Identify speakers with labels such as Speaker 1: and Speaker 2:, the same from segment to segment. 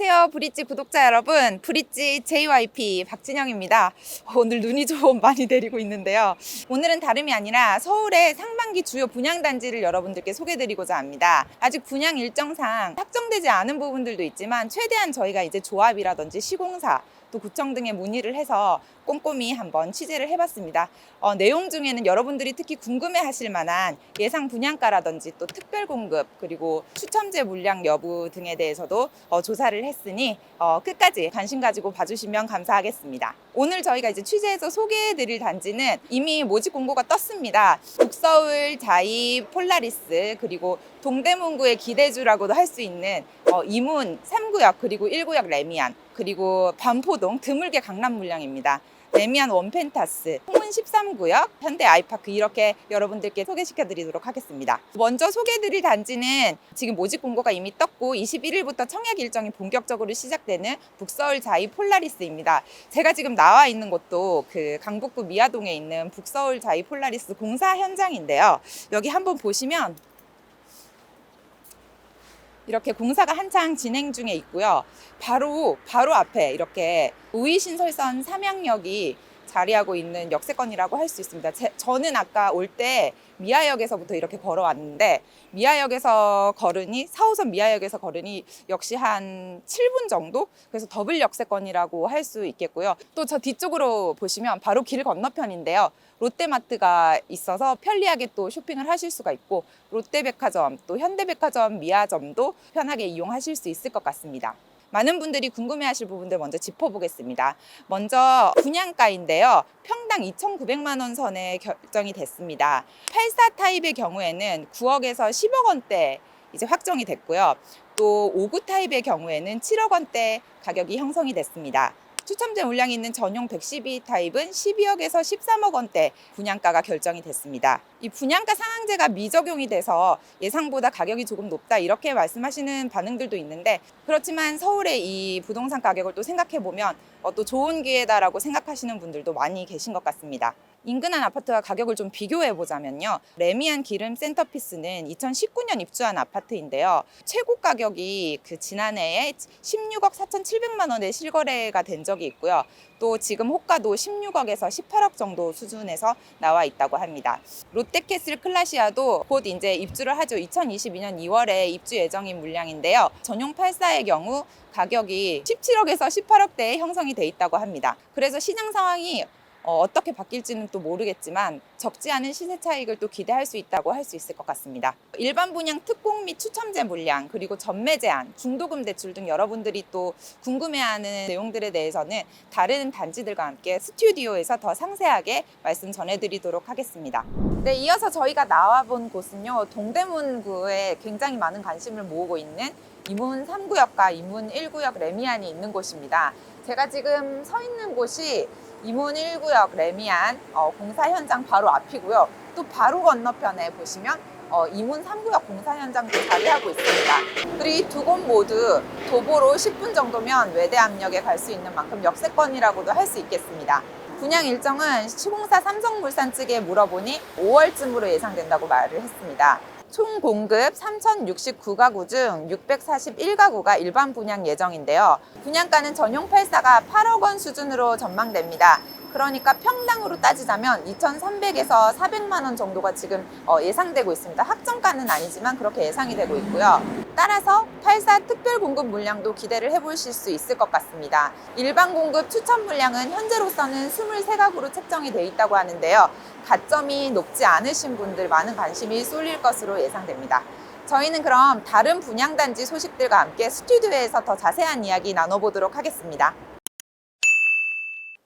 Speaker 1: 안녕하세요. 브릿지 구독자 여러분. 브릿지 JYP 박진영입니다. 오늘 눈이 좀 많이 내리고 있는데요. 오늘은 다름이 아니라 서울의 상반기 주요 분양단지를 여러분들께 소개드리고자 합니다. 아직 분양 일정상 확정되지 않은 부분들도 있지만 최대한 저희가 이제 조합이라든지 시공사 또 구청 등에 문의를 해서 꼼꼼히 한번 취재를 해봤습니다. 어, 내용 중에는 여러분들이 특히 궁금해하실 만한 예상 분양가라든지 또 특별 공급 그리고 추첨제 물량 여부 등에 대해서도 어, 조사를 했으니 어, 끝까지 관심 가지고 봐주시면 감사하겠습니다. 오늘 저희가 이제 취재해서 소개해드릴 단지는 이미 모집 공고가 떴습니다. 북서울 자이 폴라리스 그리고 동대문구의 기대주라고도 할 수 있는 어, 이문 3구역 그리고 1구역 레미안 그리고 반포동 드물게 강남 물량입니다. 레미안 원펜타스, 홍문 13구역, 현대 아이파크 이렇게 여러분들께 소개시켜 드리도록 하겠습니다. 먼저 소개해 드릴 단지는 지금 모집 공고가 이미 떴고 21일부터 청약 일정이 본격적으로 시작되는 북서울 자이 폴라리스입니다. 제가 지금 나와 있는 곳도 그 강북구 미아동에 있는 북서울 자이 폴라리스 공사 현장인데요. 여기 한번 보시면 이렇게 공사가 한창 진행 중에 있고요. 바로 바로 앞에 이렇게 우이신설선 삼양역이 자리하고 있는 역세권이라고 할 수 있습니다. 제, 저는 아까 올 때 미아역에서부터 이렇게 걸어왔는데 미아역에서 걸으니 4호선 미아역에서 걸으니 역시 한 7분 정도 그래서 더블 역세권이라고 할 수 있겠고요. 또 저 뒤쪽으로 보시면 바로 길 건너편인데요. 롯데마트가 있어서 편리하게 또 쇼핑을 하실 수가 있고 롯데백화점 또 현대백화점 미아점도 편하게 이용하실 수 있을 것 같습니다. 많은 분들이 궁금해하실 부분들 먼저 짚어보겠습니다. 먼저 분양가인데요. 평당 2,900만 원 선에 결정이 됐습니다. 84 타입의 경우에는 9억에서 10억 원대 이제 확정이 됐고요. 또59 타입의 경우에는 7억 원대 가격이 형성이 됐습니다. 추첨제 물량이 있는 전용 112 타입은 12억에서 13억 원대 분양가가 결정이 됐습니다. 이 분양가 상한제가 미적용이 돼서 예상보다 가격이 조금 높다 이렇게 말씀하시는 반응들도 있는데 그렇지만 서울의 이 부동산 가격을 또 생각해 보면 어, 또 좋은 기회다라고 생각하시는 분들도 많이 계신 것 같습니다. 인근한 아파트와 가격을 좀 비교해 보자면요. 레미안 기름 센터피스는 2019년 입주한 아파트인데요. 최고 가격이 그 지난해에 16억 4,700만 원에 실거래가 된 적이 있고요. 또 지금 호가도 16억에서 18억 정도 수준에서 나와 있다고 합니다. 롯데캐슬 클라시아도 곧 이제 입주를 하죠. 2022년 2월에 입주 예정인 물량인데요. 전용 84의 경우 가격이 17억에서 18억대에 형성이 돼 있다고 합니다. 그래서 시장 상황이 어, 어떻게 바뀔지는 또 모르겠지만 적지 않은 시세 차익을 또 기대할 수 있다고 할 수 있을 것 같습니다. 일반 분양 특공 및 추첨제 물량 그리고 전매 제한, 중도금 대출 등 여러분들이 또 궁금해하는 내용들에 대해서는 다른 단지들과 함께 스튜디오에서 더 상세하게 말씀 전해드리도록 하겠습니다. 네, 이어서 저희가 나와본 곳은요 동대문구에 굉장히 많은 관심을 모으고 있는 이문 3구역과 이문 1구역 레미안이 있는 곳입니다. 제가 지금 서 있는 곳이 이문 1구역 레미안 어, 공사 현장 바로 앞이고요. 또 바로 건너편에 보시면 어, 이문 3구역 공사 현장도 자리하고 있습니다. 그리고 이 두 곳 모두 도보로 10분 정도면 외대암역에 갈 수 있는 만큼 역세권이라고도 할 수 있겠습니다. 분양 일정은 시공사 삼성물산 측에 물어보니 5월쯤으로 예상된다고 말을 했습니다. 총 공급 3,069가구 중 641가구가 일반 분양 예정인데요. 분양가는 전용 84가 8억 원 수준으로 전망됩니다. 그러니까 평당으로 따지자면 2,300에서 400만 원 정도가 지금 어, 예상되고 있습니다. 확정가는 아니지만 그렇게 예상이 되고 있고요. 따라서 84 특별 공급 물량도 기대를 해보실 수 있을 것 같습니다. 일반 공급 추천 물량은 현재로서는 23가구로 책정이 돼 있다고 하는데요. 가점이 높지 않으신 분들 많은 관심이 쏠릴 것으로 예상됩니다. 저희는 그럼 다른 분양단지 소식들과 함께 스튜디오에서 더 자세한 이야기 나눠보도록 하겠습니다.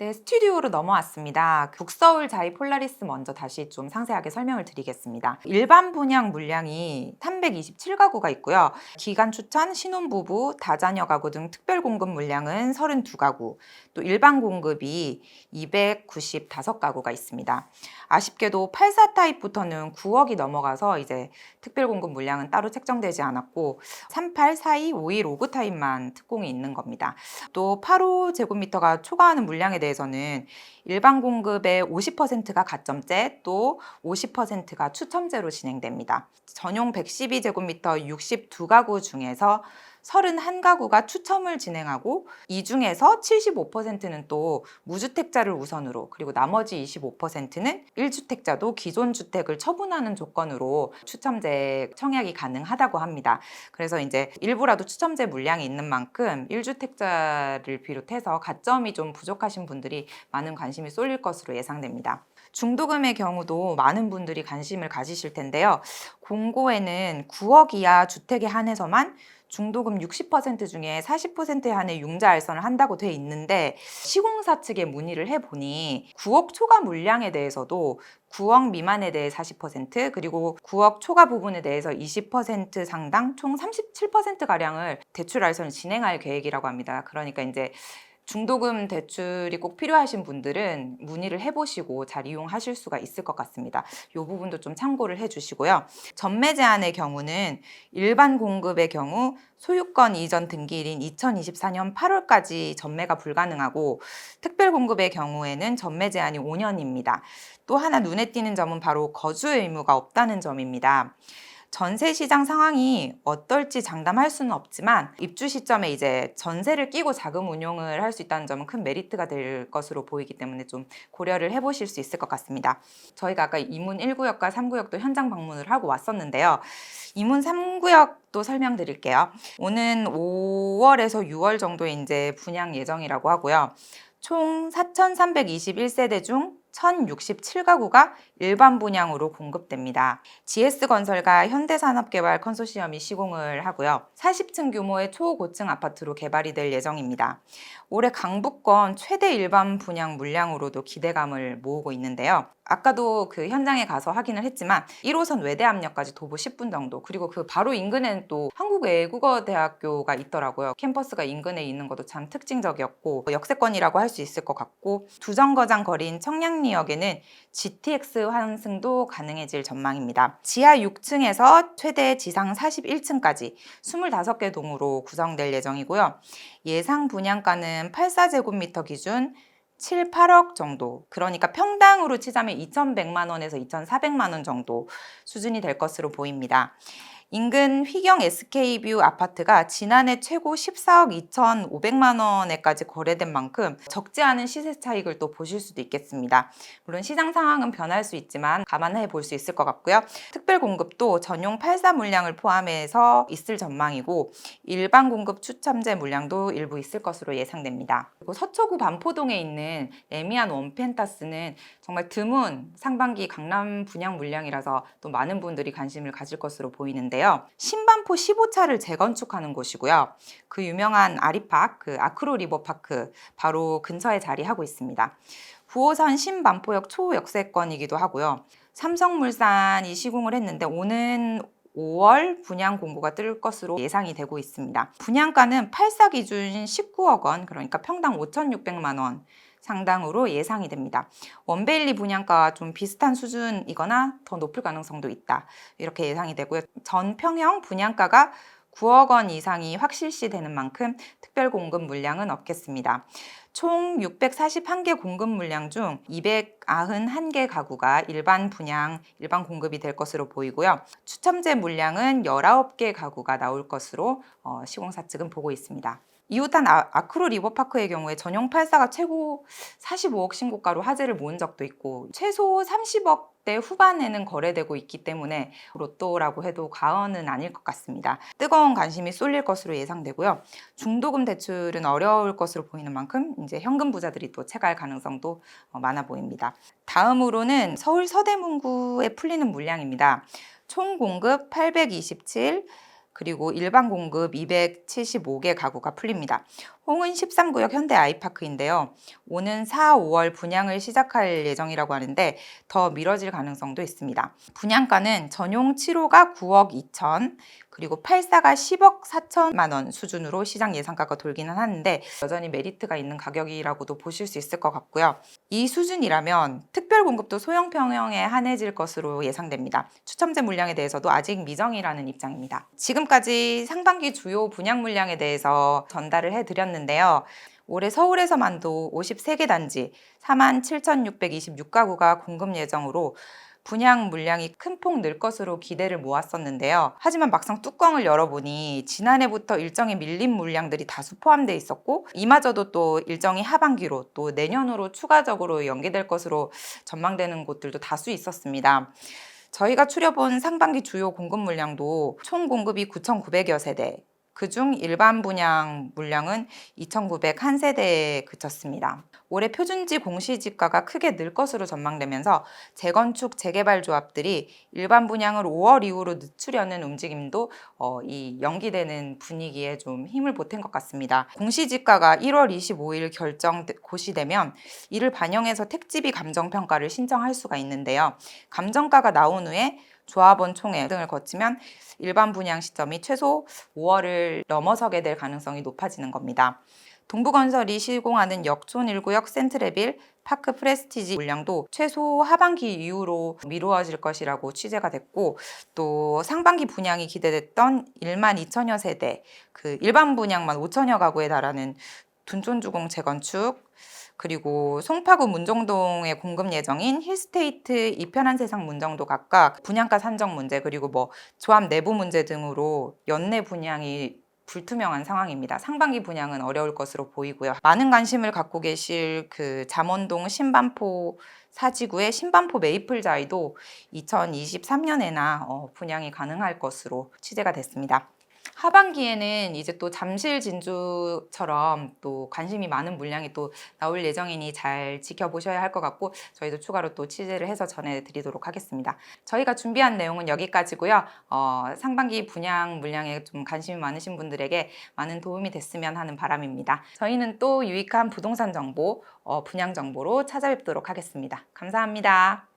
Speaker 1: 네, 스튜디오로 넘어왔습니다. 북서울 자이 폴라리스 먼저 다시 좀 상세하게 설명을 드리겠습니다. 일반 분양 물량이 327가구가 있고요. 기간 추천, 신혼부부, 다자녀 가구 등 특별 공급 물량은 32가구, 또 일반 공급이 295가구가 있습니다. 아쉽게도 84 타입부터는 9억이 넘어가서 이제 특별 공급 물량은 따로 책정되지 않았고 38, 42, 51, 59 타입만 특공이 있는 겁니다. 또85 제곱미터가 초과하는 물량에 대해서는 일반 공급의 50%가 가점제 또 50%가 추첨제로 진행됩니다. 전용 112제곱미터 62가구 중에서 31가구가 추첨을 진행하고 이 중에서 75%는 또 무주택자를 우선으로 그리고 나머지 25%는 1주택자도 기존 주택을 처분하는 조건으로 추첨제 청약이 가능하다고 합니다. 그래서 이제 일부라도 추첨제 물량이 있는 만큼 1주택자를 비롯해서 가점이 좀 부족하신 분들이 많은 관심이 쏠릴 것으로 예상됩니다. 중도금의 경우도 많은 분들이 관심을 가지실 텐데요. 공고에는 9억 이하 주택에 한해서만 중도금 60% 중에 40%에 한해 융자 알선을 한다고 돼 있는데 시공사 측에 문의를 해보니 9억 초과 물량에 대해서도 9억 미만에 대해 40% 그리고 9억 초과 부분에 대해서 20% 상당 총 37%가량을 대출 알선을 진행할 계획이라고 합니다. 그러니까 이제 중도금 대출이 꼭 필요하신 분들은 문의를 해보시고 잘 이용하실 수가 있을 것 같습니다. 이 부분도 좀 참고를 해주시고요. 전매 제한의 경우는 일반 공급의 경우 소유권 이전 등기일인 2024년 8월까지 전매가 불가능하고 특별 공급의 경우에는 전매 제한이 5년입니다. 또 하나 눈에 띄는 점은 바로 거주 의무가 없다는 점입니다. 전세 시장 상황이 어떨지 장담할 수는 없지만 입주 시점에 이제 전세를 끼고 자금 운용을 할 수 있다는 점은 큰 메리트가 될 것으로 보이기 때문에 좀 고려를 해보실 수 있을 것 같습니다. 저희가 아까 이문 1구역과 3구역도 현장 방문을 하고 왔었는데요. 이문 3구역도 설명드릴게요. 오는 5월에서 6월 정도에 이제 분양 예정이라고 하고요. 총 4,321세대 중 1,067가구가 일반 분양으로 공급됩니다. GS건설과 현대산업개발 컨소시엄이 시공을 하고요. 40층 규모의 초고층 아파트로 개발이 될 예정입니다. 올해 강북권 최대 일반 분양 물량으로도 기대감을 모으고 있는데요. 아까도 그 현장에 가서 확인을 했지만 1호선 외대암역까지 도보 10분 정도 그리고 그 바로 인근에는 또 한국 외국어 대학교가 있더라고요. 캠퍼스가 인근에 있는 것도 참 특징적이었고 역세권이라고 할 수 있을 것 같고 두 정거장 거리인 청량리역에는 GTX 환승도 가능해질 전망입니다. 지하 6층에서 최대 지상 41층까지 25개 동으로 구성될 예정이고요. 예상 분양가는 84제곱미터 기준 7, 8억 정도. 그러니까 평당으로 치자면 2,100만 원에서 2,400만 원 정도 수준이 될 것으로 보입니다. 인근 휘경 SK뷰 아파트가 지난해 최고 14억 2,500만 원에까지 거래된 만큼 적지 않은 시세 차익을 또 보실 수도 있겠습니다. 물론 시장 상황은 변할 수 있지만 감안해 볼 수 있을 것 같고요. 특별 공급도 전용 84 물량을 포함해서 있을 전망이고 일반 공급 추첨제 물량도 일부 있을 것으로 예상됩니다. 그리고 서초구 반포동에 있는 에미안 원펜타스는 정말 드문 상반기 강남 분양 물량이라서 또 많은 분들이 관심을 가질 것으로 보이는데 요. 신반포 15차를 재건축하는 곳이고요. 그 유명한 아리팍, 그 아크로 리버파크 바로 근처에 자리하고 있습니다. 9호선 신반포역 초역세권이기도 하고요. 삼성물산이 시공을 했는데 오는 5월 분양 공고가 뜰 것으로 예상이 되고 있습니다. 분양가는 8사 기준 19억 원, 그러니까 평당 5,600만 원 상당으로 예상이 됩니다. 원베일리 분양가와 좀 비슷한 수준이거나 더 높을 가능성도 있다. 이렇게 예상이 되고요. 전 평형 분양가가 9억 원 이상이 확실시 되는 만큼 특별 공급 물량은 없겠습니다. 총 641개 공급 물량 중 291개 가구가 일반 분양, 일반 공급이 될 것으로 보이고요. 추첨제 물량은 19개 가구가 나올 것으로 어, 시공사 측은 보고 있습니다. 이웃한 아, 아크로 리버파크의 경우에 전용 84가 최고 45억 신고가로 화제를 모은 적도 있고 최소 30억 대 후반에는 거래되고 있기 때문에 로또라고 해도 과언은 아닐 것 같습니다. 뜨거운 관심이 쏠릴 것으로 예상되고요. 중도금 대출은 어려울 것으로 보이는 만큼 이제 현금 부자들이 또 채갈 가능성도 어, 많아 보입니다. 다음으로는 서울 서대문구에 풀리는 물량입니다. 총 공급 827 그리고 일반 공급 275개 가구가 풀립니다. 홍은 13구역 현대 아이파크인데요. 오는 4, 5월 분양을 시작할 예정이라고 하는데 더 미뤄질 가능성도 있습니다. 분양가는 전용 7호가 9억 2천, 그리고 84가 10억 4천만 원 수준으로 시장 예상가가 돌기는 하는데 여전히 메리트가 있는 가격이라고도 보실 수 있을 것 같고요. 이 수준이라면 특별 공급도 소형 평형에 한해질 것으로 예상됩니다. 추첨제 물량에 대해서도 아직 미정이라는 입장입니다. 지금까지 상반기 주요 분양 물량에 대해서 전달을 해드렸는데 요. 올해 서울에서만도 53개 단지 47,626가구가 공급 예정으로 분양 물량이 큰 폭 늘 것으로 기대를 모았었는데요. 하지만 막상 뚜껑을 열어보니 지난해부터 일정이 밀린 물량들이 다수 포함되어 있었고 이마저도 또 일정이 하반기로 또 내년으로 추가적으로 연기될 것으로 전망되는 곳들도 다수 있었습니다. 저희가 추려본 상반기 주요 공급 물량도 총 공급이 9,900여 세대, 그중 일반 분양 물량은 2,901세대에 그쳤습니다. 올해 표준지 공시지가가 크게 늘 것으로 전망되면서 재건축 재개발 조합들이 일반 분양을 5월 이후로 늦추려는 움직임도 어, 이 연기되는 분위기에 좀 힘을 보탠 것 같습니다. 공시지가가 1월 25일 결정 고시되면 이를 반영해서 택지비 감정 평가를 신청할 수가 있는데요. 감정가가 나온 후에 조합원 총회 등을 거치면 일반 분양 시점이 최소 5월을 넘어서게 될 가능성이 높아지는 겁니다. 동부건설이 시공하는 역촌 1구역 센트레빌 파크 프레스티지 물량도 최소 하반기 이후로 미루어질 것이라고 취재가 됐고 또 상반기 분양이 기대됐던 1만 2천여 세대 그 일반 분양만 5천여 가구에 달하는 둔촌주공 재건축 그리고 송파구 문정동에 공급 예정인 힐스테이트 이편한 세상 문정도 각각 분양가 산정 문제 그리고 뭐 조합 내부 문제 등으로 연내 분양이 불투명한 상황입니다. 상반기 분양은 어려울 것으로 보이고요. 많은 관심을 갖고 계실 그 잠원동 신반포 사지구의 신반포 메이플 자이도 2023년에나 어, 분양이 가능할 것으로 취재가 됐습니다. 하반기에는 이제 또 잠실 진주처럼 또 관심이 많은 물량이 또 나올 예정이니 잘 지켜보셔야 할 것 같고 저희도 추가로 또 취재를 해서 전해드리도록 하겠습니다. 저희가 준비한 내용은 여기까지고요. 어, 상반기 분양 물량에 좀 관심이 많으신 분들에게 많은 도움이 됐으면 하는 바람입니다. 저희는 또 유익한 부동산 정보, 어, 분양 정보로 찾아뵙도록 하겠습니다. 감사합니다.